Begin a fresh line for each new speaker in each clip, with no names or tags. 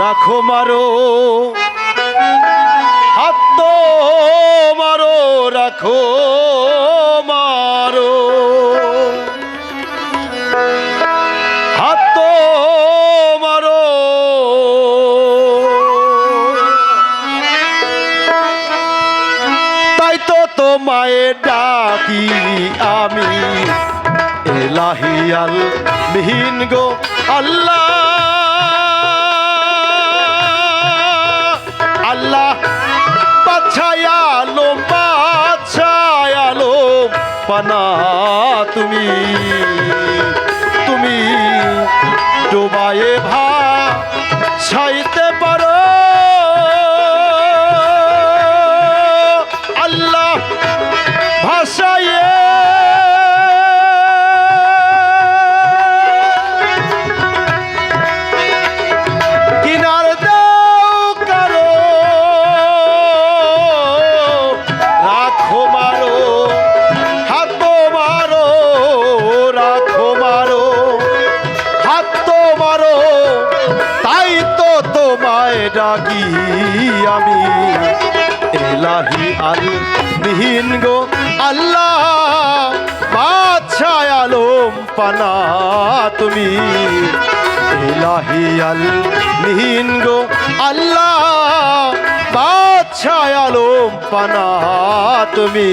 রাখো মারো। হাত তো মারো, রাখো মারো। হাত তো মারো। তাই তো তোমায় ডাকি আমি। এলাহিয়াল মিহিন গো, আল্লাহ। পানা তুমি তুমি ডোবায়ে ভা ছাইতে ডাকি আমি। এলাহি আল মিহিন গো আল্লাহ বাদশায় আলম পানা তুমি। এলাহি আল মিহিন গো আল্লাহ বাদশায় আলম পানা তুমি।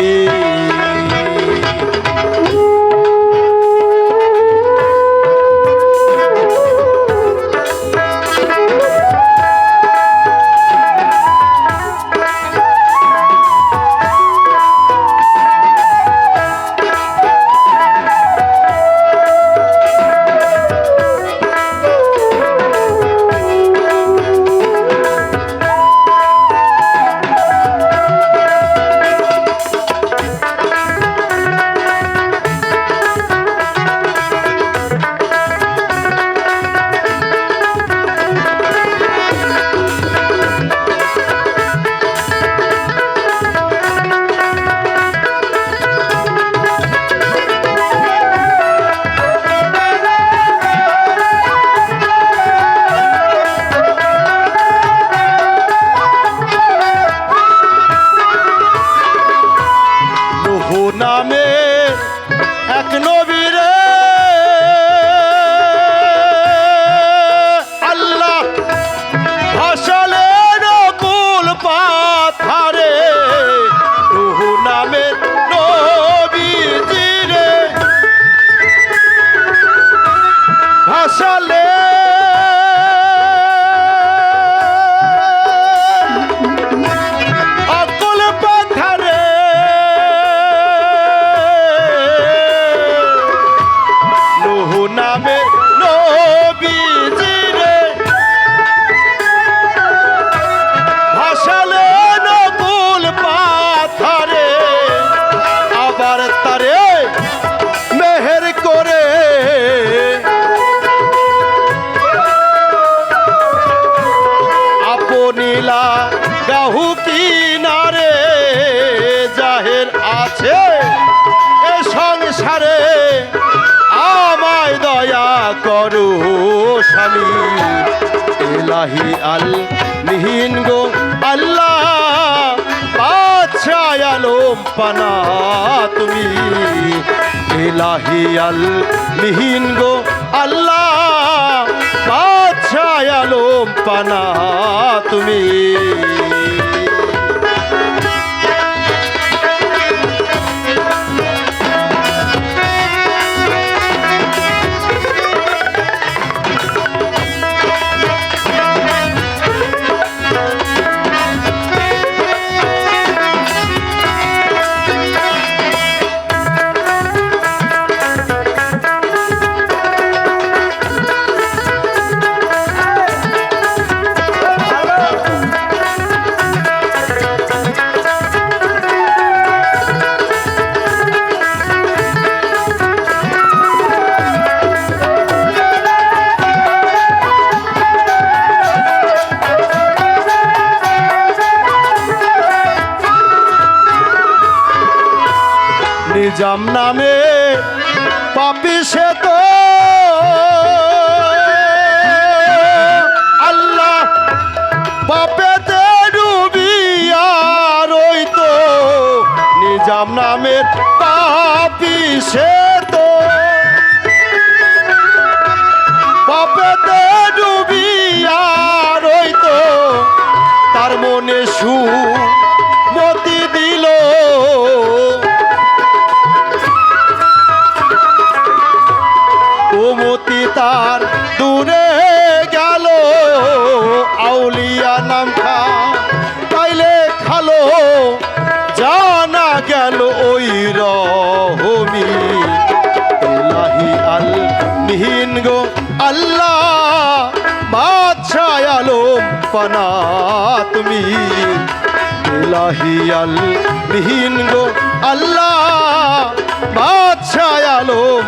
নামে এলাহি আল নিহীন গো আল্লাহ। বাদশায় আলম পানা তুমি এলাহি আল নিহীন গো আল্লাহ। বাদশায় আলম পানা তুমি। নিজাম নামে পানা তুমি এলাহি আল মিহিন গো আল্লাহ বাদশায় আলম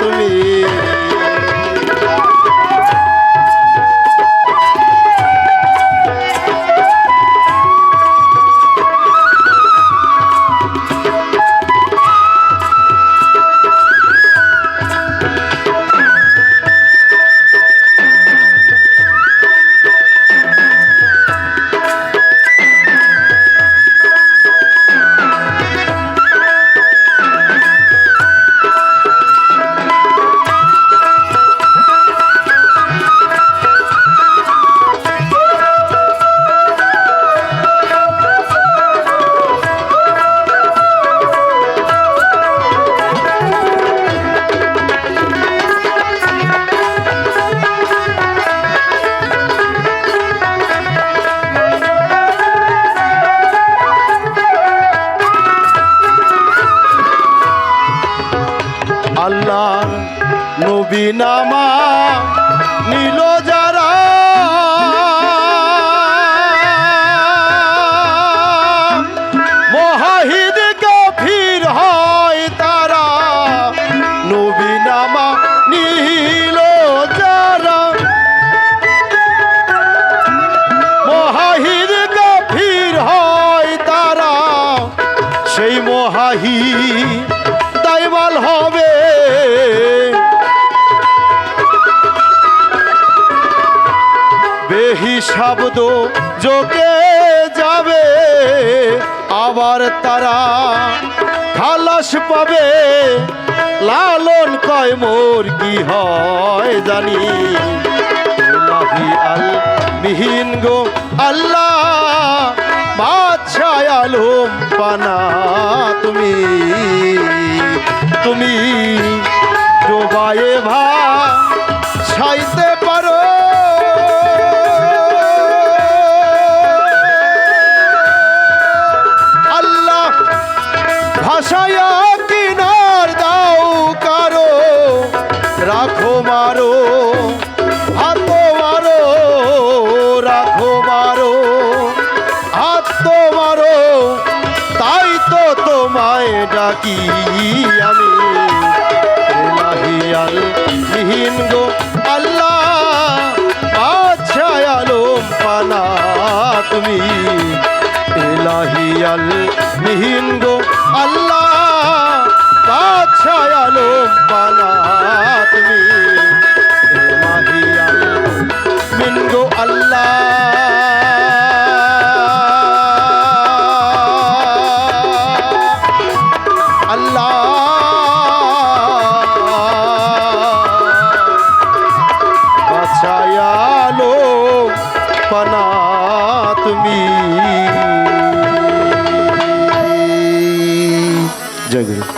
তুমি। আল্লাহ নবী নামা নীল যারা বেহিসাবদ যোগে যাবে, আবার তারা খালাস পাবে। লালন কয়, মোর কি হয় জানি? আল মিহিন গো আল্লাহ বাদশায় আলম পানা তুমি। তুমি ডোবায়ে ভা ছাইতে ভাষায়া কিনার দাও কারও। রাখো মারো, হাত মারো মারো, হাত মারো। তাই তো তোমায় গো আচ্ছা তুমি। এলাহি মিহিন গো আল্লাহ বাদশাহ আলম পানা তুমি মিন আল্লাহ আল্লাহ বাছায়ালো তুমি जय गुरु।